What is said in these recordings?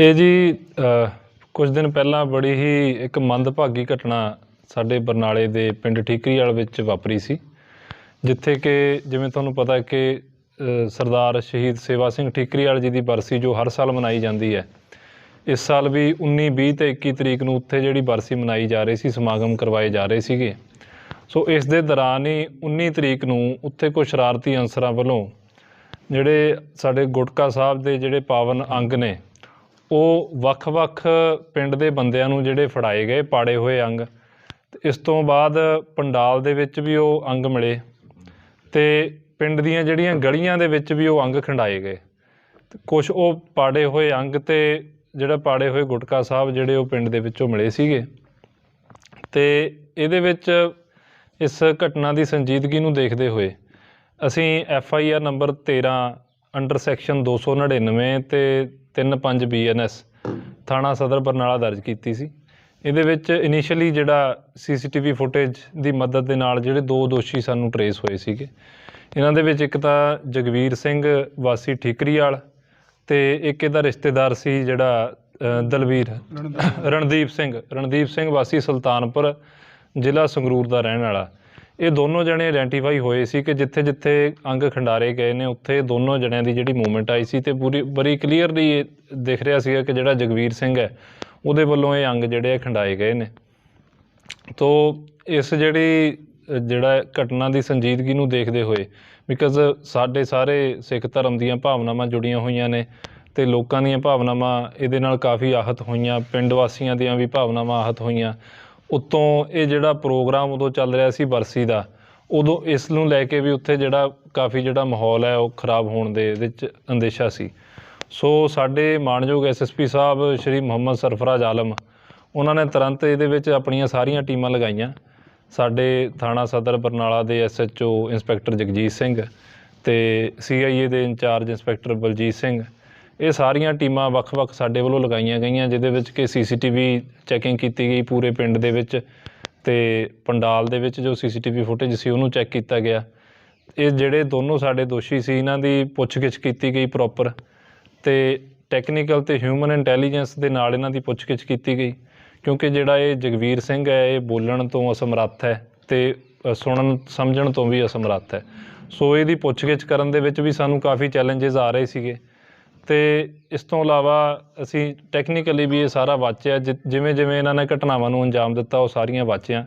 ਇਹ ਜੀ ਅ, ਕੁਝ ਦਿਨ ਪਹਿਲਾਂ ਬੜੀ ਹੀ ਇੱਕ ਮੰਦਭਾਗੀ ਘਟਨਾ ਸਾਡੇ ਬਰਨਾਲੇ ਦੇ ਪਿੰਡ ਠੀਕਰੀਵਾਲ ਵਿੱਚ ਵਾਪਰੀ ਸੀ ਜਿੱਥੇ ਕਿ ਜਿਵੇਂ ਤੁਹਾਨੂੰ ਪਤਾ ਹੈ ਕਿ ਸਰਦਾਰ ਸ਼ਹੀਦ ਸੇਵਾ ਸਿੰਘ ਠੀਕਰੀਵਾਲ ਜੀ ਦੀ ਬਰਸੀ ਜੋ ਹਰ ਸਾਲ ਮਨਾਈ ਜਾਂਦੀ ਹੈ ਇਸ ਸਾਲ ਵੀ 19 20 ਤੇ 21 ਤਰੀਕ ਨੂੰ ਉੱਥੇ ਜਿਹੜੀ ਬਰਸੀ ਮਨਾਈ ਜਾ ਰਹੀ ਸੀ ਸਮਾਗਮ ਕਰਵਾਏ ਜਾ ਰਹੇ ਸੀਗੇ। ਸੋ ਇਸ ਦੇ ਦੌਰਾਨ ਹੀ 19 ਤਰੀਕ ਨੂੰ ਉੱਥੇ ਕੁਝ ਸ਼ਰਾਰਤੀ ਅਨਸਰਾਂ ਵੱਲੋਂ ਜਿਹੜੇ ਸਾਡੇ ਗੁਟਕਾ ਸਾਹਿਬ ਦੇ ਜਿਹੜੇ ਪਾਵਨ ਅੰਗ ਨੇ ਉਹ ਵੱਖ-ਵੱਖ ਪਿੰਡ ਦੇ ਬੰਦਿਆਂ ਨੂੰ ਜਿਹੜੇ ਫੜਾਏ ਗਏ, ਪਾੜੇ ਹੋਏ ਅੰਗ। ਤੇ ਇਸ ਤੋਂ ਬਾਅਦ ਪੰਡਾਲ ਦੇ ਵਿੱਚ ਵੀ ਉਹ ਅੰਗ ਮਿਲੇ ਤੇ ਪਿੰਡ ਦੀਆਂ ਜਿਹੜੀਆਂ ਗਲੀਆਂ ਦੇ ਵਿੱਚ ਵੀ ਉਹ ਅੰਗ ਖੰਡਾਏ ਗਏ। ਤੇ ਕੁਝ ਉਹ ਪਾੜੇ ਹੋਏ ਅੰਗ ਤੇ ਜਿਹੜਾ ਪਾੜੇ ਹੋਏ ਗੁਟਕਾ ਸਾਹਿਬ ਜਿਹੜੇ ਉਹ ਪਿੰਡ ਦੇ ਵਿੱਚੋਂ ਮਿਲੇ ਸੀਗੇ। ਤੇ ਇਹਦੇ ਵਿੱਚ ਇਸ ਘਟਨਾ ਦੀ ਸੰਜੀਦਗੀ ਨੂੰ ਦੇਖਦੇ ਹੋਏ ਅਸੀਂ F I R number 13 under section 299 ਤੇ 35 ਬੀ ਐਨ ਐਸ ਥਾਣਾ ਸਦਰ ਬਰਨਾਲਾ ਦਰਜ ਕੀਤੀ ਸੀ। ਇਹਦੇ ਵਿੱਚ ਇਨੀਸ਼ੀਅਲੀ ਜਿਹੜਾ ਸੀਸੀਟੀਵੀ ਫੁਟੇਜ ਦੀ ਮਦਦ ਦੇ ਨਾਲ ਜਿਹੜੇ ਦੋ ਦੋਸ਼ੀ ਸਾਨੂੰ ਟਰੇਸ ਹੋਏ ਸੀਗੇ। ਇਹਨਾਂ ਦੇ ਵਿੱਚ ਇੱਕ ਤਾਂ ਜਗਵੀਰ ਸਿੰਘ ਵਾਸੀ ਠੀਕਰੀਵਾਲ ਤੇ ਇੱਕ ਇਹਦਾ ਰਿਸ਼ਤੇਦਾਰ ਸੀ ਜਿਹੜਾ ਦਲਵੀਰ। ਰਣਦੀਪ ਸਿੰਘ। ਰਣਦੀਪ ਸਿੰਘ ਵਾਸੀ ਸੁਲਤਾਨਪੁਰ ਜ਼ਿਲ੍ਹਾ ਸੰਗਰੂਰ ਦਾ ਰਹਿਣ ਵਾਲਾ। ਇਹ ਦੋਨੋਂ ਜਣੇ ਆਇਡੈਂਟੀਫਾਈ ਹੋਏ ਸੀ ਕਿ ਜਿੱਥੇ ਜਿੱਥੇ ਅੰਗ ਖੰਡਾਰੇ ਗਏ ਨੇ, ਉੱਥੇ ਦੋਨੋਂ ਜਣਿਆਂ ਦੀ ਜਿਹੜੀ ਮੂਵਮੈਂਟ ਆਈ ਸੀ ਤੇ ਪੂਰੀ, ਬੜੀ ਕਲੀਅਰਲੀ ਇਹ ਦਿਖ ਰਿਹਾ ਸੀਗਾ ਕਿ ਜਿਹੜਾ ਜਗਵੀਰ ਸਿੰਘ ਹੈ, ਉਹਦੇ ਵੱਲੋਂ ਇਹ ਅੰਗ ਜਿਹੜੇ ਖੰਡਾਏ ਗਏ ਨੇ। ਤੋ ਇਸ ਜਿਹੜੀ, ਜਿਹੜਾ ਘਟਨਾ ਦੀ ਸੰਜੀਦਗੀ ਨੂੰ ਦੇਖਦੇ ਹੋਏ ਬਿਕਾਜ਼ ਸਾਡੇ ਸਾਰੇ ਸਿੱਖ ਧਰਮ ਦੀਆਂ ਭਾਵਨਾਵਾਂ ਜੁੜੀਆਂ ਹੋਈਆਂ ਨੇ ਤੇ ਲੋਕਾਂ ਦੀਆਂ ਭਾਵਨਾਵਾਂ ਇਹਦੇ ਨਾਲ ਕਾਫੀ ਆਹਤ ਹੋਈਆਂ, ਪਿੰਡ ਵਾਸੀਆਂ ਦੀਆਂ ਵੀ ਭਾਵਨਾਵਾਂ ਆਹਤ ਹੋਈਆਂ ਉੱਤੋਂ ਇਹ ਜਿਹੜਾ ਪ੍ਰੋਗਰਾਮ ਉਦੋਂ ਚੱਲ ਰਿਹਾ ਸੀ ਬਰਸੀ ਦਾ, ਉਦੋਂ ਇਸ ਨੂੰ ਲੈ ਕੇ ਵੀ ਉੱਥੇ ਜਿਹੜਾ ਕਾਫੀ ਜਿਹੜਾ ਮਾਹੌਲ ਹੈ, ਉਹ ਖਰਾਬ ਹੋਣ ਦੇ ਵਿੱਚ ਅੰਦੇਸ਼ਾ ਸੀ। ਸੋ ਸਾਡੇ ਮਾਨਯੋਗ ਐਸਐਸਪੀ ਸਾਹਿਬ ਸ਼੍ਰੀ ਮੁਹੰਮਦ ਸਰਫਰਾਜ਼ ਆਲਮ, ਉਹਨਾਂ ਨੇ ਤੁਰੰਤ ਇਹਦੇ ਵਿੱਚ ਆਪਣੀਆਂ ਸਾਰੀਆਂ ਟੀਮਾਂ ਲਗਾਈਆਂ। ਸਾਡੇ ਥਾਣਾ ਸਦਰ ਬਰਨਾਲਾ ਦੇ ਐਸਐਚਓ ਇੰਸਪੈਕਟਰ ਜਗਜੀਤ ਸਿੰਘ ਤੇ ਸੀਆਈਏ ਦੇ ਇੰਚਾਰਜ ਇੰਸਪੈਕਟਰ ਬਲਜੀਤ ਸਿੰਘ ਇਹ ਸਾਰੀਆਂ ਟੀਮਾਂ ਵੱਖ-ਵੱਖ ਸਾਡੇ ਵੱਲੋਂ ਲਗਾਈਆਂ ਗਈਆਂ, ਜਿਹਦੇ ਵਿੱਚ ਕਿ ਸੀਸੀਟੀਵੀ ਚੈਕਿੰਗ ਕੀਤੀ ਗਈ ਪੂਰੇ ਪਿੰਡ ਦੇ ਵਿੱਚ ਤੇ ਪੰਡਾਲ ਦੇ ਵਿੱਚ ਜੋ ਸੀਸੀਟੀਵੀ ਫੁਟੇਜ ਸੀ ਉਹਨੂੰ ਚੈੱਕ ਕੀਤਾ ਗਿਆ। ਇਹ ਜਿਹੜੇ ਦੋਨੋਂ ਸਾਡੇ ਦੋਸ਼ੀ ਸੀ, ਇਹਨਾਂ ਦੀ ਪੁੱਛਗਿੱਛ ਕੀਤੀ ਗਈ ਪ੍ਰੋਪਰ ਤੇ ਟੈਕਨੀਕਲ ਤੇ ਹਿਊਮਨ ਇੰਟੈਲੀਜੈਂਸ ਦੇ ਨਾਲ ਇਹਨਾਂ ਦੀ ਪੁੱਛਗਿੱਛ ਕੀਤੀ ਗਈ, ਕਿਉਂਕਿ ਜਿਹੜਾ ਇਹ ਜਗਵੀਰ ਸਿੰਘ ਹੈ, ਇਹ ਬੋਲਣ ਤੋਂ ਅਸਮਰੱਥ ਹੈ ਤੇ ਸੁਣਨ, ਸਮਝਣ ਤੋਂ ਵੀ ਅਸਮਰੱਥ ਹੈ। ਸੋ ਇਹਦੀ ਪੁੱਛਗਿੱਛ ਕਰਨ ਦੇ ਵਿੱਚ ਵੀ ਸਾਨੂੰ ਕਾਫੀ ਚੈਲੰਜਸ ਆ ਰਹੇ ਸੀਗੇ। ਤੇ ਇਸ ਤੋਂ ਇਲਾਵਾ ਅਸੀਂ ਟੈਕਨੀਕਲੀ ਵੀ ਇਹ ਸਾਰਾ ਵਾਚਿਆ, ਜਿ- ਜਿਵੇਂ ਜਿਵੇਂ ਇਹਨਾਂ ਨੇ ਘਟਨਾਵਾਂ ਨੂੰ ਅੰਜਾਮ ਦਿੱਤਾ, ਉਹ ਸਾਰੀਆਂ ਵਾਚਿਆ।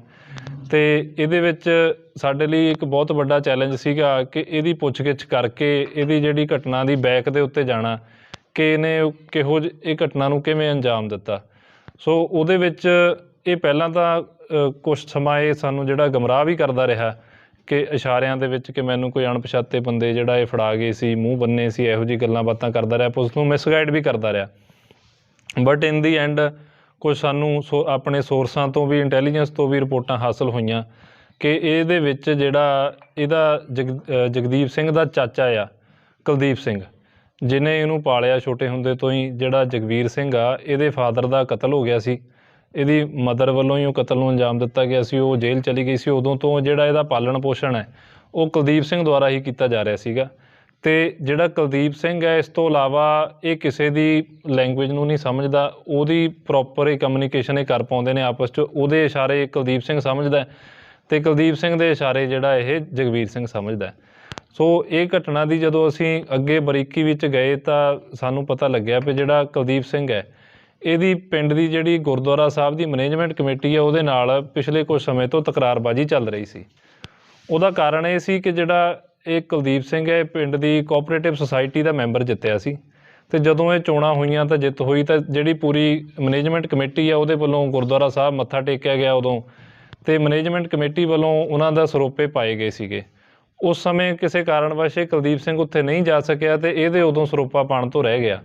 ਤੇ ਇਹਦੇ ਵਿੱਚ ਸਾਡੇ ਲਈ ਇੱਕ ਬਹੁਤ ਵੱਡਾ ਚੈਲੰਜ ਸੀਗਾ ਕਿ ਇਹਦੀ ਪੁੱਛਗਿੱਛ ਕਰਕੇ ਇਹਦੀ ਜਿਹੜੀ ਘਟਨਾ ਦੀ ਬੈਕ ਦੇ ਉੱਤੇ ਜਾਣਾ, ਕਿ ਇਹਨੇ ਕਿਹੋ ਜਿਹੀ ਇਹ ਘਟਨਾ ਨੂੰ ਕਿਵੇਂ ਅੰਜਾਮ ਦਿੱਤਾ। ਸੋ ਉਹਦੇ ਵਿੱਚ ਇਹ ਪਹਿਲਾਂ ਤਾਂ ਕੁਝ ਸਮਾਂ ਇਹ ਸਾਨੂੰ ਜਿਹੜਾ ਗਮਰਾਹ ਵੀ ਕਰਦਾ ਰਿਹਾ ਕਿ ਇਸ਼ਾਰਿਆਂ ਦੇ ਵਿੱਚ ਕਿ ਮੈਨੂੰ ਕੋਈ ਅਣਪਛਾਤੇ ਬੰਦੇ ਜਿਹੜਾ ਇਹ ਫੜਾ ਗਏ ਸੀ, ਮੂੰਹ ਬੰਨੇ ਸੀ, ਇਹੋ ਜੀ ਗੱਲਾਂ ਬਾਤਾਂ ਕਰਦਾ ਰਿਹਾ, ਪੁਲਿਸ ਨੂੰ ਮਿਸਗਾਈਡ ਵੀ ਕਰਦਾ ਰਿਹਾ। ਬਟ ਇਨ ਦੀ ਐਂਡ ਕੁਝ ਸਾਨੂੰ ਸੋ, ਆਪਣੇ ਸੋਰਸਾਂ ਤੋਂ ਵੀ ਇੰਟੈਲੀਜੈਂਸ ਤੋਂ ਵੀ ਰਿਪੋਰਟਾਂ ਹਾਸਲ ਹੋਈਆਂ ਕਿ ਇਹਦੇ ਵਿੱਚ ਜਿਹੜਾ ਇਹਦਾ ਜਗ- ਜਗਦੀਪ ਸਿੰਘ ਦਾ ਚਾਚਾ ਆ, ਕੁਲਦੀਪ ਸਿੰਘ ਜਿਨੇ ਇਹਨੂੰ ਪਾਲਿਆ ਛੋਟੇ ਹੁੰਦੇ ਤੋਂ ਹੀ, ਜਿਹੜਾ ਜਗਵੀਰ ਸਿੰਘ ਆ, ਇਹਦੇ ਫਾਦਰ ਦਾ ਕਤਲ ਹੋ ਗਿਆ ਸੀ। ਇਹਦੀ ਮਦਰ ਵੱਲੋਂ ਹੀ ਉਹ ਕਤਲ ਨੂੰ ਅੰਜਾਮ ਦਿੱਤਾ ਗਿਆ ਸੀ, ਉਹ ਜੇਲ੍ਹ ਚਲੀ ਗਈ ਸੀ, ਉਦੋਂ ਤੋਂ ਜਿਹੜਾ ਇਹਦਾ ਪਾਲਣ ਪੋਸ਼ਣ ਹੈ, ਉਹ ਕੁਲਦੀਪ ਸਿੰਘ ਦੁਆਰਾ ਹੀ ਕੀਤਾ ਜਾ ਰਿਹਾ ਸੀਗਾ। ਤੇ ਜਿਹੜਾ ਕੁਲਦੀਪ ਸਿੰਘ ਹੈ, ਇਸ ਤੋਂ ਇਲਾਵਾ ਇਹ ਕਿਸੇ ਦੀ ਲੈਂਗੁਏਜ ਨੂੰ ਨਹੀਂ ਸਮਝਦਾ, ਉਹਦੀ ਪ੍ਰੋਪਰ ਹੀ ਕਮਿਊਨੀਕੇਸ਼ਨ ਇਹ ਕਰ ਪਾਉਂਦੇ ਨੇ ਆਪਸ 'ਚ, ਉਹਦੇ ਇਸ਼ਾਰੇ ਕੁਲਦੀਪ ਸਿੰਘ ਸਮਝਦਾ ਹੈ ਤੇ ਕੁਲਦੀਪ ਸਿੰਘ ਦੇ ਇਸ਼ਾਰੇ ਜਿਹੜਾ ਇਹ ਜਗਵੀਰ ਸਿੰਘ ਸਮਝਦਾ ਸੋ ਇਹ ਘਟਨਾ ਦੀ ਜਦੋਂ ਅਸੀਂ ਅੱਗੇ ਬਰੀਕੀ ਵਿੱਚ ਗਏ ਤਾਂ ਸਾਨੂੰ ਪਤਾ ਲੱਗਿਆ ਕਿ ਜਿਹੜਾ ਕੁਲਦੀਪ ਸਿੰਘ ਹੈ ਇਹਦੀ ਪਿੰਡ ਦੀ ਜਿਹੜੀ ਗੁਰਦੁਆਰਾ ਸਾਹਿਬ ਦੀ ਮੈਨੇਜਮੈਂਟ ਕਮੇਟੀ ਹੈ ਉਹਦੇ ਨਾਲ ਪਿਛਲੇ ਕੁਝ ਸਮੇਂ ਤੋਂ ਤਕਰਾਰਬਾਜ਼ੀ ਚੱਲ ਰਹੀ ਸੀ। ਉਹਦਾ ਕਾਰਨ ਇਹ ਸੀ ਕਿ ਜਿਹੜਾ ਇਹ ਕੁਲਦੀਪ ਸਿੰਘ ਹੈ ਪਿੰਡ ਦੀ ਕੋਆਪਰੇਟਿਵ ਸੁਸਾਇਟੀ ਦਾ ਮੈਂਬਰ ਜਿੱਤਿਆ ਸੀ। ਤੇ ਜਦੋਂ ਇਹ ਚੋਣਾਂ ਹੋਈਆਂ ਤਾਂ ਜਿੱਤ ਹੋਈ ਤਾਂ ਜਿਹੜੀ ਪੂਰੀ ਮੈਨੇਜਮੈਂਟ ਕਮੇਟੀ ਆ, ਉਹਦੇ ਵੱਲੋਂ ਗੁਰਦੁਆਰਾ ਸਾਹਿਬ ਮੱਥਾ ਟੇਕਿਆ ਗਿਆ ਉਦੋਂ। ਤੇ ਮੈਨੇਜਮੈਂਟ ਕਮੇਟੀ ਵੱਲੋਂ ਉਹਨਾਂ ਦਾ ਸਰੋਪੇ ਪਾਏ ਗਏ ਸੀਗੇ। ਉਸ ਸਮੇਂ ਕਿਸੇ ਕਾਰਨਵਸ਼ ਇਹ ਕੁਲਦੀਪ ਸਿੰਘ ਉੱਥੇ ਨਹੀਂ ਜਾ ਸਕਿਆ ਤੇ ਇਹਦੇ ਉਦੋਂ ਸਰੋਪਾ ਪਾਣ ਤੋਂ ਰਹਿ ਗਿਆ।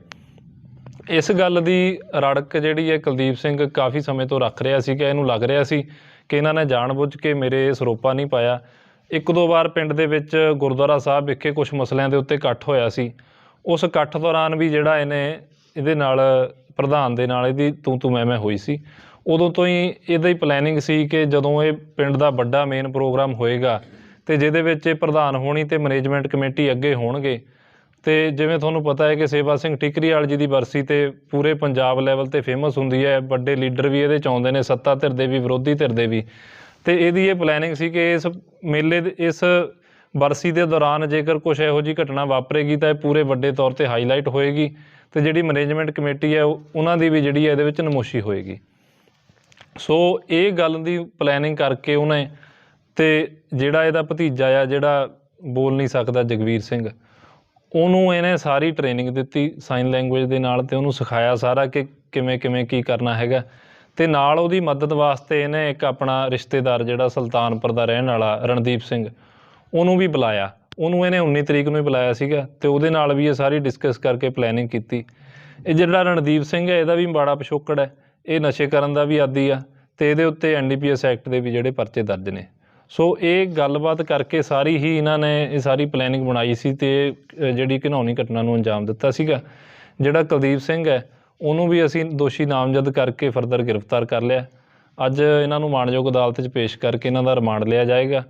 ਇਸ ਗੱਲ ਦੀ ਰੜਕ ਜਿਹੜੀ ਹੈ ਕੁਲਦੀਪ ਸਿੰਘ ਕਾਫੀ ਸਮੇਂ ਤੋਂ ਰੱਖ ਰਿਹਾ ਸੀ ਕਿ ਇਹਨੂੰ ਲੱਗ ਰਿਹਾ ਸੀ ਕਿ ਇਹਨਾਂ ਨੇ ਜਾਣਬੁੱਝ ਕੇ ਮੇਰੇ ਸਰੋਪਾ ਨਹੀਂ ਪਾਇਆ। ਇੱਕ ਦੋ ਵਾਰ ਪਿੰਡ ਦੇ ਵਿੱਚ ਗੁਰਦੁਆਰਾ ਸਾਹਿਬ ਵਿਖੇ ਕੁਝ ਮਸਲਿਆਂ ਦੇ ਉੱਤੇ ਇਕੱਠ ਹੋਇਆ ਸੀ। ਉਸ ਇਕੱਠ ਦੌਰਾਨ ਵੀ ਜਿਹੜਾ ਇਹਨੇ ਇਹਦੇ ਨਾਲ ਪ੍ਰਧਾਨ ਦੇ ਨਾਲ ਇਹਦੀ ਤੂੰ ਤੂੰ ਮੈਂ ਮੈਂ ਹੋਈ ਸੀ। ਉਦੋਂ ਤੋਂ ਹੀ ਇਹਦਾ ਹੀ ਪਲੈਨਿੰਗ ਸੀ ਕਿ ਜਦੋਂ ਇਹ ਪਿੰਡ ਦਾ ਵੱਡਾ ਮੇਨ ਪ੍ਰੋਗਰਾਮ ਹੋਏਗਾ ਤੇ ਜਿਹਦੇ ਵਿੱਚ ਇਹ ਪ੍ਰਧਾਨ ਹੋਣੀ ਤੇ ਮੈਨੇਜਮੈਂਟ ਕਮੇਟੀ ਅੱਗੇ ਹੋਣਗੇ ਤੇ ਜਿਵੇਂ ਤੁਹਾਨੂੰ ਪਤਾ ਹੈ ਕਿ ਸੇਵਾ ਸਿੰਘ ਟਿਕਰੀਵਾਲ ਜੀ ਦੀ ਬਰਸੀ ਤੇ ਪੂਰੇ ਪੰਜਾਬ ਲੈਵਲ ਤੇ ਫੇਮਸ ਹੁੰਦੀ ਹੈ, ਵੱਡੇ ਲੀਡਰ ਵੀ ਇਹਦੇ ਚ ਆਉਂਦੇ ਨੇ, ਸੱਤਾ ਧਿਰ ਦੇ ਵੀ, ਵਿਰੋਧੀ ਧਿਰ ਦੇ ਵੀ। ਤੇ ਇਹਦੀ ਇਹ ਪਲੈਨਿੰਗ ਸੀ ਕਿ ਇਸ ਮੇਲੇ ਦੇ, ਇਸ ਬਰਸੀ ਦੇ ਦੌਰਾਨ ਜੇਕਰ ਕੁਝ ਇਹੋ ਜਿਹੀ ਘਟਨਾ ਵਾਪਰੇਗੀ ਤਾਂ ਇਹ ਪੂਰੇ ਵੱਡੇ ਤੌਰ ਤੇ ਹਾਈਲਾਈਟ ਹੋਏਗੀ ਤੇ ਜਿਹੜੀ ਮੈਨੇਜਮੈਂਟ ਕਮੇਟੀ ਹੈ, ਉਹ- ਉਹਨਾਂ ਦੀ ਵੀ ਜਿਹੜੀ ਹੈ ਇਹਦੇ ਵਿੱਚ ਨਮੋਸ਼ੀ ਹੋਏਗੀ। ਸੋ ਇਹ ਗੱਲ ਦੀ ਪਲੈਨਿੰਗ ਕਰਕੇ ਉਹਨੇ ਤੇ ਜਿਹੜਾ ਇਹਦਾ ਭਤੀਜਾ ਆ, ਜਿਹੜਾ ਬੋਲ ਨਹੀਂ ਸਕਦਾ ਜਗਵੀਰ ਸਿੰਘ ਉਹਨੂੰ ਇਹਨੇ ਸਾਰੀ ਟ੍ਰੇਨਿੰਗ ਦਿੱਤੀ ਸਾਈਨ ਲੈਂਗੁਏਜ ਦੇ ਨਾਲ ਤੇ ਉਹਨੂੰ ਸਿਖਾਇਆ ਸਾਰਾ ਕਿ ਕਿਵੇਂ ਕਿਵੇਂ ਕੀ ਕਰਨਾ ਹੈਗਾ। ਤੇ ਨਾਲ ਉਹਦੀ ਮਦਦ ਵਾਸਤੇ ਇਹਨੇ ਇੱਕ ਆਪਣਾ ਰਿਸ਼ਤੇਦਾਰ ਜਿਹੜਾ ਸੁਲਤਾਨਪੁਰ ਦਾ ਰਹਿਣ ਵਾਲਾ ਰਣਦੀਪ ਸਿੰਘ, ਉਹਨੂੰ ਵੀ ਬੁਲਾਇਆ। ਉਹਨੂੰ ਇਹਨੇ 19 ਤਰੀਕ ਨੂੰ ਹੀ ਬੁਲਾਇਆ ਸੀਗਾ ਤੇ ਉਹਦੇ ਨਾਲ ਵੀ ਇਹ ਸਾਰੀ ਡਿਸਕਸ ਕਰਕੇ ਪਲੈਨਿੰਗ ਕੀਤੀ। ਇਹ ਜਿਹੜਾ ਰਣਦੀਪ ਸਿੰਘ ਹੈ, ਇਹਦਾ ਵੀ ਮਾੜਾ ਪਿਛੋਕੜ ਹੈ। ਇਹ ਨਸ਼ੇ ਕਰਨ ਦਾ ਵੀ ਆਦੀ ਆ ਤੇ ਇਹਦੇ ਉੱਤੇ ਐਨਡੀਪੀਐਸ ਐਕਟ ਦੇ ਵੀ ਜਿਹੜੇ ਪਰਚੇ ਦਰਜ ਨੇ। ਸੋ ਇਹ ਗੱਲਬਾਤ ਕਰਕੇ ਸਾਰੀ ਹੀ ਇਹਨਾਂ ਨੇ ਇਹ ਸਾਰੀ ਪਲੈਨਿੰਗ ਬਣਾਈ ਸੀ ਤੇ ਜਿਹੜੀ ਘਿਨੌਣੀ ਘਟਨਾ ਨੂੰ ਅੰਜਾਮ ਦਿੱਤਾ ਸੀਗਾ। ਜਿਹੜਾ ਕੁਲਦੀਪ ਸਿੰਘ ਹੈ, ਉਹਨੂੰ ਵੀ ਅਸੀਂ ਦੋਸ਼ੀ ਨਾਮਜ਼ਦ ਕਰਕੇ ਫਰਦਰ ਗ੍ਰਿਫਤਾਰ ਕਰ ਲਿਆ। ਅੱਜ ਇਹਨਾਂ ਨੂੰ ਮਾਣਯੋਗ ਅਦਾਲਤ 'ਚ ਪੇਸ਼ ਕਰਕੇ ਇਹਨਾਂ ਦਾ ਰਿਮਾਂਡ ਲਿਆ ਜਾਏਗਾ।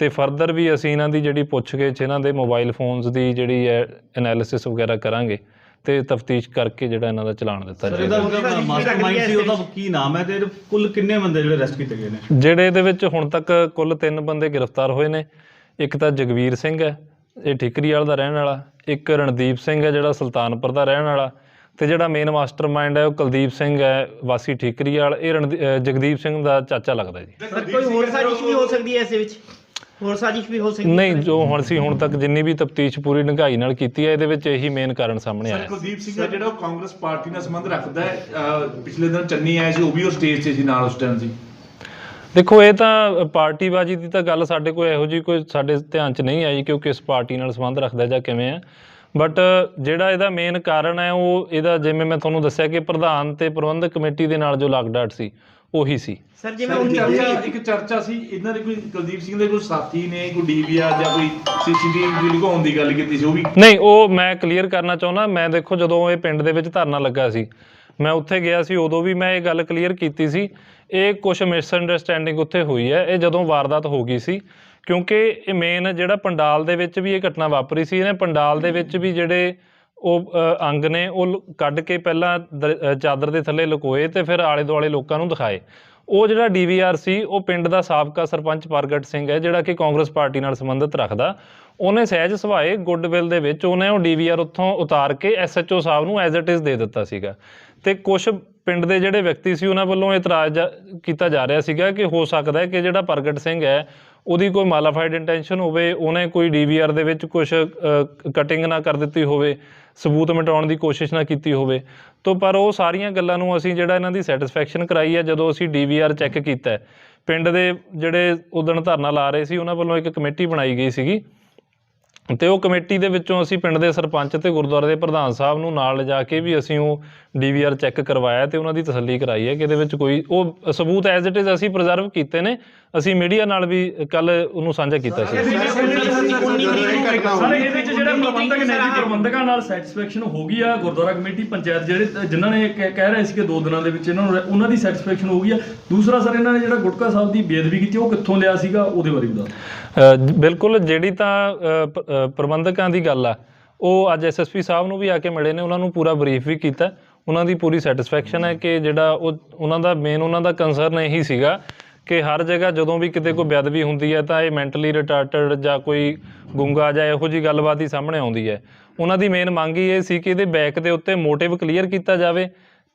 ਤੇ ਫਰਦਰ ਵੀ ਅਸੀਂ ਇਹਨਾਂ ਦੀ ਜਿਹੜੀ ਪੁੱਛਗਿੱਛ, ਇਹਨਾਂ ਦੇ ਮੋਬਾਈਲ ਫੋਨਸ ਦੀ ਜਿਹੜੀ ਹੈ ਐਨਾਲਿਸਿਸ ਵਗੈਰਾ ਕਰਾਂਗੇ। ਤੇ ਤਫਤੀਸ਼ ਕਰਕੇ ਜਿਹੜਾ ਇਹਨਾਂ ਦਾ ਚਲਾਨ ਦਿੱਤਾ ਸਰ ਜਾਏਗਾ। ਇਹਦਾ ਜਿਹੜਾ ਮਾਸਟਰਮਾਈਂਡ ਸੀ ਉਹਦਾ ਕੀ ਨਾਮ ਹੈ ਤੇ ਇਹਦੇ ਕੁੱਲ ਕਿੰਨੇ ਬੰਦੇ ਜਿਹੜੇ ਅਰੈਸਟ ਕੀਤੇ ਗਏ ਨੇ? ਜਿਹੜੇ ਇਹਦੇ ਵਿੱਚ ਹੁਣ ਤੱਕ ਕੁੱਲ ਤਿੰਨ ਬੰਦੇ ਗ੍ਰਿਫਤਾਰ ਹੋਏ ਨੇ। ਇੱਕ ਤਾਂ ਜਗਵੀਰ ਸਿੰਘ ਹੈ ਇਹ ਠਿਕਰੀਵਾਲ ਦਾ ਰਹਿਣ ਵਾਲਾ। ਇੱਕ ਰਣਦੀਪ ਸਿੰਘ ਹੈ ਜਿਹੜਾ ਸੁਲਤਾਨਪੁਰ ਦਾ ਰਹਿਣ ਵਾਲਾ। ਤੇ ਜਿਹੜਾ ਮੇਨ ਮਾਸਟਰਮਾਈਂਡ ਹੈ ਉਹ ਕੁਲਦੀਪ ਸਿੰਘ ਹੈ ਵਾਸੀ ਠਿਕਰੀਵਾਲ ਇਹ ਰਣਦੀ- ਅਹ ਜਗਦੀਪ ਸਿੰਘ ਦਾ ਚਾਚਾ ਲੱਗਦਾ ਜੀ। ਸਰ ਕੋਈ ਹੋਰ ਸਾਜ਼ਿਸ਼ ਵੀ ਹੋ ਸਕਦੀ ਹੈ ਇਸ ਦੇ ਵਿੱਚ? ਹੋਰ ਸਾਜ਼ਿਸ਼ ਵੀ ਹੋ ਸਕਦੀ ਨਹੀਂ ਜੋ ਹੁਣ ਸੀ ਹੁਣ ਤੱਕ ਜਿੰਨੀ ਵੀ ਤਫਤੀਸ਼ ਪੂਰੀ ਡੂੰਘਾਈ ਨਾਲ ਕੀਤੀ ਹੈ ਇਹਦੇ ਵਿੱਚ ਇਹੀ ਮੇਨ ਕਾਰਨ ਸਾਹਮਣੇ ਸਰ ਆਇਆ ਕੁਲਦੀਪ ਸਿੰਘ ਆ ਜਿਹੜਾ ਉਹ ਕਾਂਗਰਸ ਪਾਰਟੀ ਨਾਲ ਸੰਬੰਧ ਰੱਖਦਾ ਹੈ ਅਹ ਪਿਛਲੇ ਦਿਨ ਚੰਨੀ ਆਏ ਸੀ ਉਹ ਵੀ ਉਹ ਸਟੇਜ ਤੇ ਸੀ ਨਾਲ ਉਸ ਟਾਈਮ ਸੀ। ਦੇਖੋ ਇਹ ਤਾਂ ਪਾਰਟੀਬਾਜ਼ੀ ਦੀ ਤਾਂ ਗੱਲ ਸਾਡੇ ਕੋਲ ਇਹੋ ਜੀ ਕੋਈ ਸਾਡੇ ਧਿਆਨ 'ਚ ਨਹੀਂ ਆਈ ਕਿ ਉਹ ਕਿਸ ਪਾਰਟੀ ਨਾਲ ਸੰਬੰਧ ਰੱਖਦਾ ਜਾਂ ਕਿਵੇਂ ਹੈ। ਬਟ ਜਿਹੜਾ ਇਹਦਾ ਮੇਨ ਕਾਰਨ ਹੈ ਉਹ ਇਹਦਾ ਜਿਵੇਂ ਮੈਂ ਤੁਹਾਨੂੰ ਦੱਸਿਆ ਕਿ ਪ੍ਰਧਾਨ ਤੇ ਪ੍ਰਬੰਧਕ ਕਮੇਟੀ ਦੇ ਨਾਲ ਜੋ ਲਾਗਡਾਟ ਸੀ ਉਹੀ ਸੀ। ਸਰ ਜਿਵੇਂ ਹੁਣ ਚਰਚਾ ਇੱਕ ਚਰਚਾ ਸੀ ਇਹਨਾਂ ਦੇ ਕੋਈ ਕੁਲਦੀਪ ਸਿੰਘ ਦੇ ਕੋਈ ਸਾਥੀ ਨੇ ਕੋਈ ਡੀਵੀਆਰ ਜਾਂ ਕੋਈ ਸੀਸੀਟੀਵੀ ਲਗਾਉਣ ਦੀ ਗੱਲ ਕੀਤੀ ਸੀ ਉਹ ਵੀ ਨਹੀਂ ਉਹ ਮੈਂ ਕਲੀਅਰ ਕਰਨਾ ਚਾਹੁੰਦਾ ਮੈਂ ਦੇਖੋ ਜਦੋਂ ਇਹ ਪਿੰਡ ਦੇ ਵਿੱਚ ਧਰਨਾ ਲੱਗਾ ਸੀ ਮੈਂ ਉੱਥੇ ਗਿਆ ਸੀ ਉਦੋਂ ਵੀ ਮੈਂ ਇਹ ਗੱਲ ਕਲੀਅਰ ਕੀਤੀ ਸੀ ਇਹ ਕੁਝ ਮਿਸਅੰਡਰਸਟੈਂਡਿੰਗ ਉੱਥੇ ਹੋਈ ਹੈ ਇਹ ਜਦੋਂ ਵਾਰਦਾਤ ਹੋ ਗਈ ਸੀ ਕਿਉਂਕਿ ਇਹ ਮੇਨ ਜਿਹੜਾ ਪੰਡਾਲ ਦੇ ਵਿੱਚ ਵੀ ਇਹ ਘਟਨਾ ਵਾਪਰੀ ਸੀ ਇਹਨੇ ਪੰਡਾਲ ਦੇ ਵਿੱਚ ਵੀ ਜਿਹੜੇ ਉਹ ਅੰਗ ਨੇ ਉਹ ਲ- ਕੱਢ ਕੇ ਪਹਿਲਾਂ ਦਰ- ਚਾਦਰ ਦੇ ਥੱਲੇ ਲੁਕੋਏ ਤੇ ਫਿਰ ਆਲੇ ਦੁਆਲੇ ਲੋਕਾਂ ਨੂੰ ਦਿਖਾਏ। ਉਹ ਜਿਹੜਾ ਡੀਵੀਆਰ ਸੀ, ਉਹ ਪਿੰਡ ਦਾ ਸਾਬਕਾ ਸਰਪੰਚ ਪ੍ਰਗਟ ਸਿੰਘ ਹੈ, ਜਿਹੜਾ ਕਿ ਕਾਂਗਰਸ ਪਾਰਟੀ ਨਾਲ ਸੰਬੰਧਿਤ ਰੱਖਦਾ। ਉਹਨੇ ਸਹਿਜ ਸੁਭਾਏ ਗੁੱਡਵਿਲ ਦੇ ਵਿੱਚ ਉਹਨੇ ਉਹ ਡੀਵੀਆਰ ਉੱਥੋਂ ਉਤਾਰ ਕੇ ਐਸਐਚਓ ਸਾਹਿਬ ਨੂੰ ਐਜ਼ ਇਟ ਇਜ਼ ਦੇ ਦਿੱਤਾ ਸੀਗਾ। ਤੇ ਕੁਝ ਪਿੰਡ ਦੇ ਜਿਹੜੇ ਵਿਅਕਤੀ ਸੀ, ਉਹਨਾਂ ਵੱਲੋਂ ਇਤਰਾਜ਼ ਕੀਤਾ ਜਾ ਰਿਹਾ ਸੀਗਾ ਕਿ ਹੋ ਸਕਦਾ ਹੈ ਕਿ ਜਿਹੜਾ ਪ੍ਰਗਟ ਸਿੰਘ ਹੈ ਉਹਦੀ ਕੋਈ ਮਾਲਾਫਾਈਡ ਇੰਟੈਂਸ਼ਨ ਹੋਵੇ, ਉਹਨੇ ਕੋਈ ਡੀਵੀਆਰ ਦੇ ਵਿੱਚ ਕੁਝ ਕਟਿੰਗ ਨਾ ਕਰ ਦਿੱਤੀ ਹੋਵੇ, ਸਬੂਤ ਮਿਟਾਉਣ ਦੀ ਕੋਸ਼ਿਸ਼ ਨਾ ਕੀਤੀ ਹੋਵੇ, ਤੋਂ ਪਰ ਉਹ ਸਾਰੀਆਂ ਗੱਲਾਂ ਨੂੰ ਅਸੀਂ ਜਿਹੜਾ ਇਹਨਾਂ ਦੀ ਸੈਟੀਸਫੈਕਸ਼ਨ ਕਰਾਈ ਹੈ ਜਦੋਂ ਅਸੀਂ ਡੀਵੀਆਰ ਚੈੱਕ ਕੀਤਾ ਪਿੰਡ ਦੇ ਜਿਹੜੇ ਉਦਣ ਧਰਨਾ ਲਾ ਰਹੇ ਸੀ, ਉਹਨਾਂ ਵੱਲੋਂ ਇੱਕ ਕਮੇਟੀ ਬਣਾਈ ਗਈ ਸੀਗੀ। ਤੇ ਉਹ ਕਮੇਟੀ ਦੇ ਵਿੱਚੋਂ ਅਸੀਂ ਪਿੰਡ ਦੇ ਸਰਪੰਚ ਤੇ ਗੁਰਦੁਆਰੇ ਦੇ ਪ੍ਰਧਾਨ ਸਾਹਿਬ ਨੂੰ ਨਾਲ ਲਿਜਾ ਕੇ ਵੀ ਅਸੀਂ ਉਹ ਡੀਵੀਆਰ ਚੈੱਕ ਕਰਵਾਇਆ ਤੇ ਉਹਨਾਂ ਦੀ ਤਸੱਲੀ ਕਰਾਈ ਹੈ ਕਿ ਇਹਦੇ ਵਿੱਚ ਕੋਈ ਉਹ ਸਬੂਤ ਐਜ਼ ਇਟ ਇਜ਼ ਅਸੀਂ ਪ੍ਰੀਜ਼ਰਵ ਕੀਤੇ ਨੇ। ਅਸੀਂ ਮੀਡੀਆ ਨਾਲ ਵੀ ਕੱਲ ਉਹਨੂੰ ਸਾਂਝਾ ਕੀਤਾ ਸੀ। ਸਾਰੇ ਇਹਦੇ ਚ ਜਿਹੜੇ ਪ੍ਰਬੰਧਕ ਨੇ ਜੀ ਪ੍ਰਬੰਧਕਾਂ ਨਾਲ ਸੈਟੀਸਫੈਕਸ਼ਨ ਹੋ ਗਈ ਆ ਗੁਰਦੁਆਰਾ ਕਮੇਟੀ ਪੰਚਾਇਤ ਜਿਹੜੇ ਜਿਨ੍ਹਾਂ ਨੇ ਕਹਿ ਰਹੇ ਸੀ ਕਿ ਦੋ ਦਿਨਾਂ ਦੇ ਵਿੱਚ ਇਹਨਾਂ ਨੂੰ ਉਹਨਾਂ ਦੀ ਸੈਟੀਸਫੈਕਸ਼ਨ ਹੋ ਗਈ ਆ। ਦੂਸਰਾ ਸਰ ਇਹਨਾਂ ਨੇ ਜਿਹੜਾ ਗੁਟਕਾ ਸਾਹਿਬ ਦੀ ਬੇਅਦਬੀ ਕੀਤੀ ਉਹ ਕਿੱਥੋਂ ਲਿਆ ਸੀਗਾ ਉਹਦੇ ਬਾਰੇ ਵੀ ਦੱਸੋ ਬਿਲਕੁਲ ਜਿਹੜੀ ਤਾਂ ਪ੍ਰਬੰਧਕਾਂ ਦੀ ਗੱਲ ਆ ਉਹ ਅੱਜ ਐਸਐਸਪੀ ਸਾਹਿਬ ਨੂੰ ਵੀ ਆ ਕੇ ਮਿਲੇ ਨੇ ਉਹਨਾਂ ਨੂੰ ਪੂਰਾ ਬਰੀਫ ਵੀ ਕੀਤਾ। ਉਹਨਾਂ ਦੀ ਪੂਰੀ ਸੈਟੀਸਫੈਕਸ਼ਨ ਹੈ ਕਿ ਜਿਹੜਾ ਉਹ ਉਹਨਾਂ ਦਾ ਮੇਨ ਉਹਨਾਂ ਦਾ ਕੰਸਰਨ ਇਹੀ ਸੀਗਾ ਕਿ ਹਰ ਜਗ੍ਹਾ ਜਦੋਂ ਵੀ ਕਿਤੇ ਕੋਈ ਬੇਅਦਬੀ ਹੁੰਦੀ ਹੈ ਤਾਂ ਇਹ ਮੈਂਟਲੀ ਰਿਟਾਰਟਡ ਜਾਂ ਕੋਈ ਗੁੰਗਾ ਜਾਂ ਇਹੋ ਜੀ ਗੱਲਬਾਤ ਹੀ ਸਾਹਮਣੇ ਆਉਂਦੀ ਹੈ। ਉਹਨਾਂ ਦੀ ਮੇਨ ਮੰਗ ਹੀ ਇਹ ਸੀ ਕਿ ਇਹਦੇ ਬੈਕ ਦੇ ਉੱਤੇ ਮੋਟਿਵ ਕਲੀਅਰ ਕੀਤਾ ਜਾਵੇ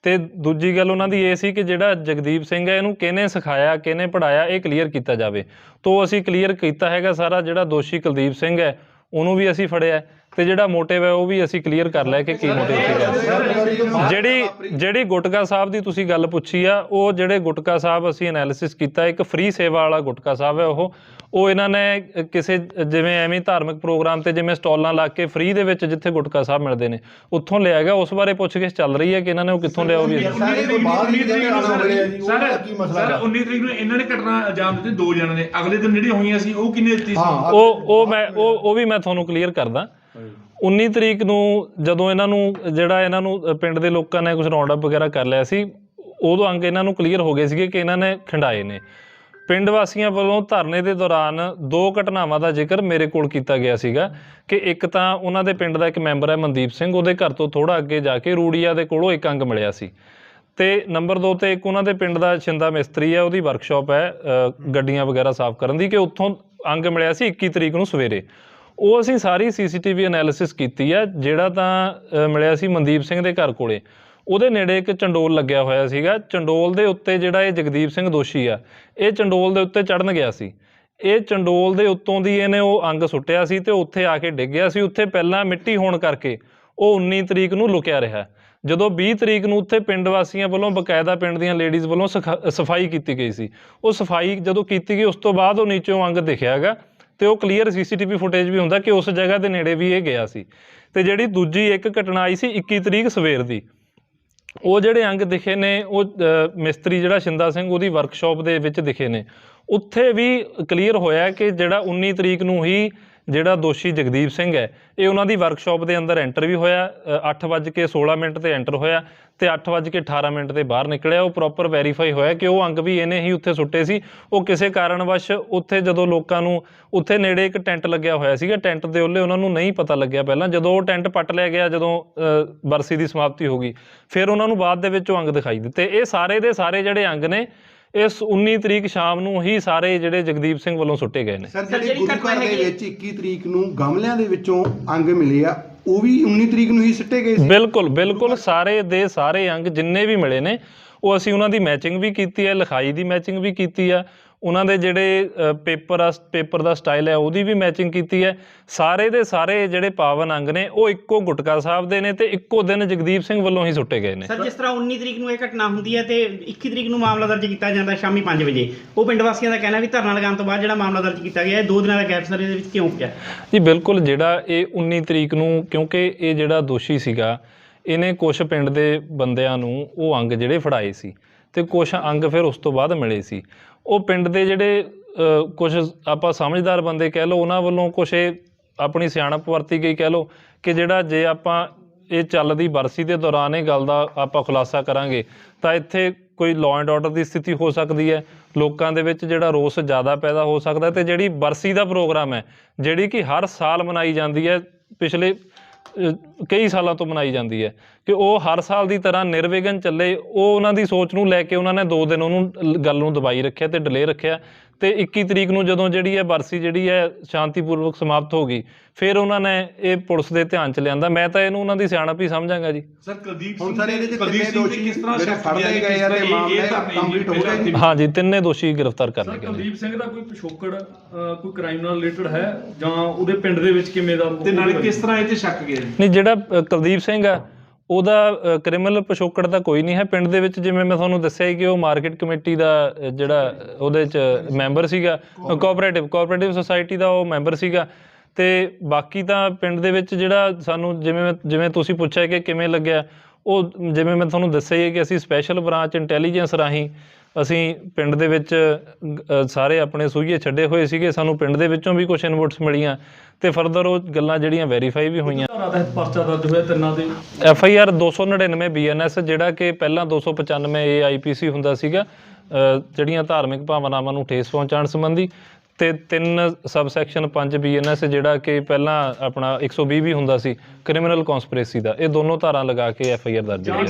ਤੇ ਦੂਜੀ ਗੱਲ ਉਹਨਾਂ ਦੀ ਇਹ ਸੀ ਕਿ ਜਿਹੜਾ ਜਗਦੀਪ ਸਿੰਘ ਹੈ ਇਹਨੂੰ ਕਿਹਨੇ ਸਿਖਾਇਆ ਕਿਹਨੇ ਪੜਾਇਆ ਇਹ ਕਲੀਅਰ ਕੀਤਾ ਜਾਵੇ। ਤੋਂ ਅਸੀਂ ਕਲੀਅਰ ਕੀਤਾ ਹੈਗਾ ਸਾਰਾ ਜਿਹੜਾ ਦੋਸ਼ੀ ਕੁਲਦੀਪ ਸਿੰਘ ਹੈ ਉਹਨੂੰ ਵੀ ਅਸੀਂ ਫੜਿਆ ਤੇ ਜਿਹੜਾ ਮੋਟਿਵ ਹੈ ਉਹ ਵੀ ਅਸੀਂ ਕਲੀਅਰ ਕਰ ਲਿਆ ਕਿ ਕੀ ਮੋਟਿਵ ਸੀਗਾ। ਜਿਹੜੀ ਜਿਹੜੀ ਗੁਟਕਾ ਸਾਹਿਬ ਦੀ ਤੁਸੀਂ ਗੱਲ ਪੁੱਛੀ ਆ ਉਹ ਜਿਹੜੇ ਗੁਟਕਾ ਸਾਹਿਬ ਅਸੀਂ ਐਨਾਲਿਸਿਸ ਕੀਤਾ ਇੱਕ ਫ੍ਰੀ ਸੇਵਾ ਵਾਲਾ ਗੁਟਕਾ ਸਾਹਿਬ ਹੈ ਉਹ। ਉਹ ਇਹਨਾਂ ਨੇ ਕਿਸੇ ਜਿਵੇਂ ਐਵੇਂ ਧਾਰਮਿਕ ਪ੍ਰੋਗਰਾਮ ਤੇ ਜਿਵੇਂ ਸਟਾਲਾਂ ਲਾ ਕੇ ਫ੍ਰੀ ਦੇ ਵਿੱਚ ਜਿੱਥੇ ਗੁਟਕਾ ਸਾਹਿਬ ਮਿਲਦੇ ਨੇ ਉੱਥੋਂ ਲਿਆ ਗਿਆ। ਉਸ ਬਾਰੇ ਪੁੱਛਗਿੱਛ ਚੱਲ ਰਹੀ ਹੈ ਕਿ ਇਹਨਾਂ ਨੇ ਉਹ ਕਿੱਥੋਂ ਲਿਆ ਉਹ ਵੀ ਸਾਰੇ ਤੋਂ ਬਾਅਦ ਹੀ ਕਹਿੰਦੇ ਆਣਾ ਹੋ ਰਿਹਾ ਜੀ ਸਰ ਉਹਦਾ ਕੀ ਮਸਲਾ ਸਰ ਹੈ? 19 ਤਰੀਕ ਨੂੰ ਇਹਨਾਂ ਨੇ ਘਟਨਾ ਅੰਜਾਮ ਦਿੱਤੀ ਦੋ ਜਣਾਂ ਨੇ। ਅਗਲੇ ਦਿਨ ਜਿਹੜੀਆਂ ਹੋਈਆਂ ਸੀ ਉਹ ਕਿੰਨੇ ਦਿੱਤੀ ਸੀ? ਉਹ ਉਹ ਮੈਂ ਉਹ ਉਹ ਵੀ ਮੈਂ ਤੁਹਾਨੂੰ ਕਲੀਅਰ ਕਰਦਾ। 19 ਤਰੀਕ ਨੂੰ ਜਦੋਂ ਇਹਨਾਂ ਨੂੰ, ਜਿਹੜਾ ਇਹਨਾਂ ਨੂੰ ਪਿੰਡ ਦੇ ਲੋਕਾਂ ਨੇ ਕੁਝ ਰਾਉਂਡ ਅਪ ਵਗੈਰਾ ਕਰ ਲਿਆ ਸੀ, ਉਦੋਂ ਅੰਗ ਇਹਨਾਂ ਨੂੰ ਕਲੀਅਰ ਹੋ ਗਏ ਸੀਗੇ ਕਿ ਇਹਨਾਂ ਨੇ ਖੰਡਾਏ ਨੇ। ਪਿੰਡ ਵਾਸੀਆਂ ਵੱਲੋਂ ਧਰਨੇ ਦੇ ਦੌਰਾਨ ਦੋ ਘਟਨਾਵਾਂ ਦਾ ਜ਼ਿਕਰ ਮੇਰੇ ਕੋਲ ਕੀਤਾ ਗਿਆ ਸੀਗਾ ਕਿ ਇੱਕ ਤਾਂ ਉਹਨਾਂ ਦੇ ਪਿੰਡ ਦਾ ਇੱਕ ਮੈਂਬਰ ਹੈ ਮਨਦੀਪ ਸਿੰਘ, ਉਹਦੇ ਘਰ ਤੋਂ ਥੋੜਾ ਅੱਗੇ ਜਾ ਕੇ ਰੂੜੀਆ ਦੇ ਕੋਲੋਂ ਇੱਕ ਅੰਗ ਮਿਲਿਆ ਸੀ। ਤੇ ਨੰਬਰ 2 ਤੇ ਇੱਕ ਉਹਨਾਂ ਦੇ ਪਿੰਡ ਦਾ ਛਿੰਦਾ ਮਿਸਤਰੀ ਹੈ, ਉਹਦੀ ਵਰਕਸ਼ਾਪ ਹੈ ਗੱਡੀਆਂ ਵਗੈਰਾ ਸਾਫ਼ ਕਰਨ ਦੀ ਕਿ ਉੱਥੋਂ ਅੰਗ ਮਿਲਿਆ ਸੀ 21 ਤਰੀਕ ਨੂੰ ਸਵੇਰੇ। ਉਹ ਅਸੀਂ ਸਾਰੀ ਸੀਸੀਟੀਵੀ ਐਨਾਲਿਸਿਸ ਕੀਤੀ ਆ, ਜਿਹੜਾ ਤਾਂ ਮਿਲਿਆ ਸੀ ਮਨਦੀਪ ਸਿੰਘ ਦੇ ਘਰ ਕੋਲੇ। ਉਹਦੇ ਨੇੜੇ ਇੱਕ ਚੰਡੋਲ ਲੱਗਿਆ ਹੋਇਆ ਸੀਗਾ। ਚੰਡੋਲ ਦੇ ਉੱਤੇ ਜਿਹੜਾ ਇਹ ਜਗਦੀਪ ਸਿੰਘ ਦੋਸ਼ੀ ਆ, ਇਹ ਚੰਡੋਲ ਦੇ ਉੱਤੇ ਚੜਨ ਗਿਆ ਸੀ। ਇਹ ਚੰਡੋਲ ਦੇ ਉੱਤੋਂ ਦੀ ਇਹਨੇ ਉਹ ਅੰਗ ਸੁੱਟਿਆ ਸੀ ਤੇ ਉੱਥੇ ਆ ਕੇ ਡਿੱਗ ਗਿਆ ਸੀ। ਉੱਥੇ ਪਹਿਲਾਂ ਮਿੱਟੀ ਹੋਣ ਕਰਕੇ ਉਹ 19 ਤਰੀਕ ਨੂੰ ਲੁਕਿਆ ਰਿਹਾ। ਜਦੋਂ 20 ਤਰੀਕ ਨੂੰ ਉੱਥੇ ਪਿੰਡ ਵਾਸੀਆਂ ਵੱਲੋਂ ਬਕਾਇਦਾ ਪਿੰਡ ਦੀਆਂ ਲੇਡੀਜ਼ ਵੱਲੋਂ ਸਖਾ- ਸਫ਼ਾਈ ਕੀਤੀ ਗਈ ਸੀ। ਉਹ ਸਫ਼ਾਈ ਜਦੋਂ ਕੀਤੀ ਗਈ, ਉਸ ਤੋਂ ਬਾਅਦ ਉਹ ਨੀਚੋਂ ਅੰਗ ਦਿਖਿਆਗਾ ਤੇ ਉਹ ਕਲੀਅਰ ਸੀਸੀਟੀਵੀ ਫੁਟੇਜ ਵੀ ਹੁੰਦਾ ਕਿ ਉਸ ਜਗ੍ਹਾ ਦੇ ਨੇੜੇ ਵੀ ਇਹ ਗਿਆ ਸੀ। ਤੇ ਜਿਹੜੀ ਦੂਜੀ ਇੱਕ ਘਟਨਾ ਆਈ ਸੀ 21 ਤਰੀਕ ਸਵੇਰ ਦੀ। ਉਹ ਜਿਹੜੇ ਅੰਗ ਦਿਖੇ ਨੇ, ਉਹ ਮਿਸਤਰੀ ਜਿਹੜਾ ਸ਼ਿੰਦਾ ਸਿੰਘ, ਉਹਦੀ ਵਰਕਸ਼ਾਪ ਦੇ ਵਿੱਚ ਦਿਖੇ ਨੇ। ਉੱਥੇ ਵੀ ਕਲੀਅਰ ਹੋਇਆ ਕਿ ਜਿਹੜਾ 19 ਤਰੀਕ ਨੂੰ ਹੀ ਜਿਹੜਾ ਦੋਸ਼ੀ ਜਗਦੀਪ ਸਿੰਘ ਹੈ, ਇਹ ਉਹਨਾਂ ਦੀ ਵਰਕਸ਼ਾਪ ਦੇ ਅੰਦਰ ਐਂਟਰ ਵੀ ਹੋਇਆ 8:16 ਮਿੰਟ ਤੇ ਐਂਟਰ ਹੋਇਆ ਤੇ 8:18 ਮਿੰਟ ਤੇ ਬਾਹਰ ਨਿਕਲਿਆ। ਉਹ ਪ੍ਰੋਪਰ ਵੈਰੀਫਾਈ ਹੋਇਆ ਕਿ ਉਹ ਅੰਗ ਵੀ ਇਹਨੇ ਹੀ ਉੱਥੇ ਸੁੱਟੇ ਸੀ। ਉਹ ਕਿਸੇ ਕਾਰਨਵਸ਼ ਉੱਥੇ ਜਦੋਂ ਲੋਕਾਂ ਨੂੰ, ਉੱਥੇ ਨੇੜੇ ਇੱਕ ਟੈਂਟ ਲੱਗਿਆ ਹੋਇਆ ਸੀਗਾ, ਟੈਂਟ ਦੇ ਉੱਲੇ ਉਹਨਾਂ ਨੂੰ ਨਹੀਂ ਪਤਾ ਲੱਗਿਆ ਪਹਿਲਾਂ। ਜਦੋਂ ਉਹ ਟੈਂਟ ਪੱਟ ਲਿਆ ਗਿਆ, ਜਦੋਂ ਬਰਸੀ ਦੀ ਸਮਾਪਤੀ ਹੋ ਗਈ, ਫਿਰ ਉਹਨਾਂ ਨੂੰ ਬਾਅਦ ਦੇ ਵਿੱਚ ਉਹ ਅੰਗ ਦਿਖਾਈ ਦਿੱਤੇ। ਇਹ ਸਾਰੇ ਦੇ ਸਾਰੇ ਜਿਹੜੇ ਅੰਗ ਨੇ ਇਸ 19 ਤਰੀਕ ਸ਼ਾਮ ਨੂੰ ਹੀ ਸਾਰੇ ਜਿਹੜੇ ਜਗਦੀਪ ਸਿੰਘ ਵੱਲੋਂ ਸੁੱਟੇ ਗਏ ਨੇ। ਸਰ ਜਿਹੜੀ ਗੁਰੂ ਘਰ ਦੇ ਵਿੱਚ 21 ਤਰੀਕ ਨੂੰ ਗਮਲਿਆਂ ਦੇ ਵਿੱਚੋਂ ਅੰਗ ਮਿਲੇ ਆ। ਉਹ ਵੀ 19 ਤਰੀਕ ਨੂੰ ਹੀ ਸਿੱਟੇ ਗਏ ਸੀ। ਬਿਲਕੁਲ ਬਿਲਕੁਲ। ਸਾਰੇ ਦੇ ਸਾਰੇ ਅੰਗ ਜਿੰਨੇ ਵੀ ਮਿਲੇ ਨੇ ਉਹ ਅਸੀਂ ਉਹਨਾਂ ਦੀ ਮੈਚਿੰਗ ਵੀ ਕੀਤੀ ਹੈ ਲਿਖਾਈ ਦੀ ਮੈਚਿੰਗ ਵੀ ਕੀਤੀ ਆ ਉਹਨਾਂ ਦੇ ਜਿਹੜੇ ਪੇਪਰ ਆ ਪੇਪਰ ਦਾ ਸਟਾਈਲ ਹੈ ਉਹਦੀ ਵੀ ਮੈਚਿੰਗ ਕੀਤੀ ਹੈ। ਸਾਰੇ ਦੇ ਸਾਰੇ ਜਿਹੜੇ ਪਾਵਨ ਅੰਗ ਨੇ ਉਹ ਇੱਕੋ ਗੁਟਕਾ ਸਾਹਿਬ ਦੇ ਨੇ ਤੇ ਇੱਕੋ ਦਿਨ ਜਗਦੀਪ ਸਿੰਘ ਵੱਲੋਂ ਹੀ ਸੁੱਟੇ ਗਏ ਨੇ। ਸਰ ਜਿਸ ਤਰ੍ਹਾਂ 19 ਤਰੀਕ ਨੂੰ ਇਹ ਘਟਨਾ ਹੁੰਦੀ ਹੈ ਤੇ 21 ਤਰੀਕ ਨੂੰ ਮਾਮਲਾ ਦਰਜ ਕੀਤਾ ਜਾਂਦਾ ਸ਼ਾਮੀ 5 ਵਜੇ। ਉਹ ਪਿੰਡ ਵਾਸੀਆਂ ਦਾ ਕਹਿਣਾ ਵੀ ਧਰਨਾ ਲਗਾਉਣ ਤੋਂ ਬਾਅਦ ਜਿਹੜਾ ਮਾਮਲਾ ਦਰਜ ਕੀਤਾ ਗਿਆ ਇਹ ਦੋ ਦਿਨਾਂ ਦਾ ਗੈਪ ਸਰ ਇਹਦੇ ਵਿੱਚ ਕਿਉਂ ਪਿਆ? ਜੀ ਬਿਲਕੁਲ ਜਿਹੜਾ ਇਹ 19 ਤਰੀਕ ਨੂੰ ਕਿਉਂਕਿ ਇਹ ਜਿਹੜਾ ਦੋਸ਼ੀ ਸੀਗਾ ਇਹਨੇ ਕੁਝ ਪਿੰਡ ਦੇ ਬੰਦਿਆਂ ਨੂੰ ਉਹ ਅੰਗ ਜਿਹੜੇ ਫੜਾਏ ਸੀ ਤੇ ਕੁਝ ਅੰਗ ਫਿਰ ਉਸ ਤੋਂ ਬਾਅਦ ਮਿਲੇ ਸੀ। ਉਹ ਪਿੰਡ ਦੇ ਜਿਹੜੇ ਕੁਝ ਆਪਾਂ ਸਮਝਦਾਰ ਬੰਦੇ ਕਹਿ ਲਓ, ਉਹਨਾਂ ਵੱਲੋਂ ਕੁਝ ਇਹ ਆਪਣੀ ਸਿਆਣਪ ਵਰਤੀ ਗਈ ਕਹਿ ਲਓ ਕਿ ਜਿਹੜਾ ਜੇ ਆਪਾਂ ਇਹ ਚੱਲਦੀ ਬਰਸੀ ਦੇ ਦੌਰਾਨ ਇਹ ਗੱਲ ਦਾ ਆਪਾਂ ਖੁਲਾਸਾ ਕਰਾਂਗੇ, ਤਾਂ ਇੱਥੇ ਕੋਈ ਲਾਅ ਐਂਡ ਆਰਡਰ ਦੀ ਸਥਿਤੀ ਹੋ ਸਕਦੀ ਹੈ। ਲੋਕਾਂ ਦੇ ਵਿੱਚ ਜਿਹੜਾ ਰੋਸ ਜ਼ਿਆਦਾ ਪੈਦਾ ਹੋ ਸਕਦਾ ਹੈ ਤੇ ਜਿਹੜੀ ਬਰਸੀ ਦਾ ਪ੍ਰੋਗਰਾਮ ਹੈ, ਜਿਹੜੀ ਕਿ ਹਰ ਸਾਲ ਮਨਾਈ ਜਾਂਦੀ ਹੈ, ਪਿਛਲੇ ਕਈ ਸਾਲਾਂ ਤੋਂ ਮਨਾਈ ਜਾਂਦੀ ਹੈ ਕਿ ਉਹ ਹਰ ਸਾਲ ਦੀ ਤਰ੍ਹਾਂ ਨਿਰਵਿਘਨ ਚੱਲੇ, ਉਹ ਉਹਨਾਂ ਦੀ ਸੋਚ ਨੂੰ ਲੈ ਕੇ ਉਹਨਾਂ ਨੇ 2 ਦਿਨ ਉਹਨੂੰ ਗੱਲ ਨੂੰ ਦਬਾਈ ਰੱਖਿਆ ਤੇ ਡਿਲੇ ਰੱਖਿਆ। ਤੇ 21 ਤਰੀਕ ਨੂੰ ਜਦੋਂ ਜਿਹੜੀ ਹੈ ਬਰਸੀ ਜਿਹੜੀ ਹੈ ਸ਼ਾਂਤੀਪੂਰਵਕ ਸਮਾਪਤ ਹੋ ਗਈ ਫਿਰ ਉਹਨਾਂ ਨੇ ਇਹ ਪੁਲਿਸ ਦੇ ਧਿਆਨ ਚ ਲਿਆਂਦਾ। ਮੈਂ ਤਾਂ ਇਹਨੂੰ ਉਹਨਾਂ ਦੀ ਸਿਆਣਪ ਹੀ ਸਮਝਾਂਗਾ ਜੀ। ਸਰ ਕੁਲਦੀਪ ਹੁਣ ਸਿੰਘ ਸਰ ਇਹਦੇ ਚ ਕੁਲਦੀਪ ਕਿੰਨੇ ਸਿੰਘ ਕਿਸ ਤਰ੍ਹਾਂ ਜਿਹੜੇ ਸ਼ੱਕ ਫੜ ਲਏ ਗਏ ਆ ਤੇ ਇਹ- ਮਾਮਲੇ ਕੰਪਲੀਟ ਹੋ ਗਏ ਜੀ? ਹਾਂਜੀ ਤਿੰਨੇ ਦੋਸ਼ੀ ਗ੍ਰਿਫਤਾਰ ਕਰ ਲਏ ਗਏ ਕੁਲਦੀਪ ਸਿੰਘ ਦਾ ਕੋਈ ਪਿਛੋਕੜ ਕੋਈ ਕ੍ਰਾਈਮ ਨਾਲ ਰਿਲੇਟਡ ਹੈ? ਜਾਂ ਉਹਦੇ ਪਿੰਡ ਦੇ ਵਿੱਚ ਕਿਵੇਂ ਦਾ ਤੇ ਨਾਲੇ ਕਿਸ ਤਰ੍ਹਾਂ ਇਹ ਤੇ ਸ਼ੱਕ ਜੀ ਨਹੀਂ ਜਿਹੜਾ ਕੁਲਦੀਪ ਸਿੰਘ ਆ ਉਹਦਾ ਕ੍ਰਿਮੀਨਲ ਪਿਛੋਕੜ ਤਾਂ ਕੋਈ ਨਹੀਂ ਹੈ। ਪਿੰਡ ਦੇ ਵਿੱਚ ਜਿਵੇਂ ਮੈਂ ਤੁਹਾਨੂੰ ਦੱਸਿਆ ਕਿ ਉਹ ਮਾਰਕੀਟ ਕਮੇਟੀ ਦਾ ਜਿਹੜਾ ਉਹਦੇ ਚ ਮੈਂਬਰ ਸੀਗਾ ਕੋਆਪਰੇਟਿਵ ਕੋਆਪਰੇਟਿਵ ਸੁਸਾਇਟੀ ਦਾ ਉਹ ਮੈਂਬਰ ਸੀਗਾ। ਤੇ ਬਾਕੀ ਤਾਂ ਪਿੰਡ ਦੇ ਵਿੱਚ ਜਿਹੜਾ ਸਾਨੂੰ ਜਿਵੇਂ ਜਿਵੇਂ ਤੁਸੀਂ ਪੁੱਛਿਆ ਕਿ ਕਿਵੇਂ ਲੱਗਿਆ, ਉਹ ਜਿਵੇਂ ਮੈਂ ਤੁਹਾਨੂੰ ਦੱਸਿਆ ਹੀ ਕਿ ਅਸੀਂ ਸਪੈਸ਼ਲ ਬ੍ਰਾਂਚ ਇੰਟੈਲੀਜੈਂਸ ਰਾਹੀਂ ਅਸੀਂ ਪਿੰਡ ਦੇ ਵਿੱਚ ਸਾਰੇ ਆਪਣੇ ਸੂਈਏ ਛੱਡੇ ਹੋਏ ਸੀਗੇ ਸਾਨੂੰ ਪਿੰਡ ਦੇ ਵਿੱਚੋਂ ਵੀ ਕੁਝ ਇਨਪੁਟਸ ਮਿਲੀਆਂ ਤੇ ਫਰਦਰ ਉਹ ਗੱਲਾਂ ਜਿਹੜੀਆਂ ਵੈਰੀਫਾਈ ਵੀ ਹੋਈਆਂ। ਪਰਚਾ ਦਰਜ ਹੋਇਆ ਤਿੰਨਾਂ ਦੇ? ਐਫ ਆਈ ਆਰ 299 ਬੀਐਨਐਸ ਜਿਹੜਾ ਕਿ ਪਹਿਲਾਂ 295 ਏ ਆਈਪੀਸੀ ਹੁੰਦਾ ਸੀਗਾ ਜਿਹੜੀਆਂ ਧਾਰਮਿਕ ਭਾਵਨਾਵਾਂ ਨੂੰ ਠੇਸ ਪਹੁੰਚਾਉਣ ਸੰਬੰਧੀ ਤੇ ਤਿੰਨ ਸਬ ਸੈਕਸ਼ਨ 5 ਬੀਐਨਐਸ ਜਿਹੜਾ ਕਿ ਪਹਿਲਾਂ ਆਪਣਾ 120 ਵੀ ਹੁੰਦਾ ਸੀ ਕ੍ਰਿਮੀਨਲ ਕਨਸਪੀਰੇਸੀ ਦਾ। ਇਹ ਦੋਨੋਂ ਧਾਰਾਂ ਲਗਾ ਕੇ ਐਫ ਆਈ ਆਰ ਦਰਜ ਹੋਈ ਹੈ।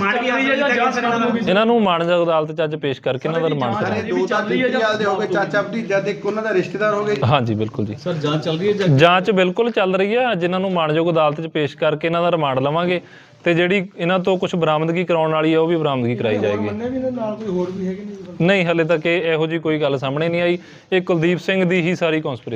ਇਹਨਾਂ ਨੂੰ ਮਾਨਯੋਗ ਅਦਾਲਤ ਚ ਅੱਜ ਪੇਸ਼ ਕਰਕੇ ਇਹਨਾਂ ਦਾ ਰਿਮਾਂਡ ਸਾਰੇ ਕਰਾਂਗੇ। ਦੋ ਤਾਂ ਦਿੱਤੀਆਲ ਦੇ ਹੋ ਗਏ ਚਾਚਾ ਭਤੀਜਾ ਤੇ ਇੱਕ ਉਹਨਾਂ ਦਾ ਰਿਸ਼ਤੇਦਾਰ ਹੋ ਗਏ ਹਾਂਜੀ ਬਿਲਕੁਲ ਜੀ। ਸਰ ਜਾਂਚ ਚੱਲ ਰਹੀ ਹੈ ਜਾਂਚ ਬਿਲਕੁਲ ਚੱਲ ਰਹੀ ਹੈ। ਜਿਨ੍ਹਾਂ ਨੂੰ ਮਾਨਯੋਗ ਅਦਾਲਤ 'ਚ ਪੇਸ਼ ਕਰਕੇ ਇਹਨਾਂ ਦਾ ਰਿਮਾਂਡ ਲਵਾਂਗੇ। ਤੇ ਜਿਹੜੀ ਇਹਨਾਂ ਤੋਂ ਕੁਝ ਬਰਾਮਦਗੀ ਕਰਾਉਣ ਵਾਲੀ ਹੈ ਉਹ ਵੀ ਬਰਾਮਦਗੀ ਕਰਾਈ ਜਾਏਗੀ। ਨਹੀਂ ਹਲੇ ਤੱਕ ਇਹ ਇਹੋ ਜੀ ਕੋਈ ਗੱਲ ਸਾਹਮਣੇ ਨਹੀਂ ਆਈ। ਇਹ ਕੁਲਦੀਪ ਸਿੰਘ ਦੀ ਹੀ ਸਾਰੀ ਕਨਸਪੀਰੇਸੀ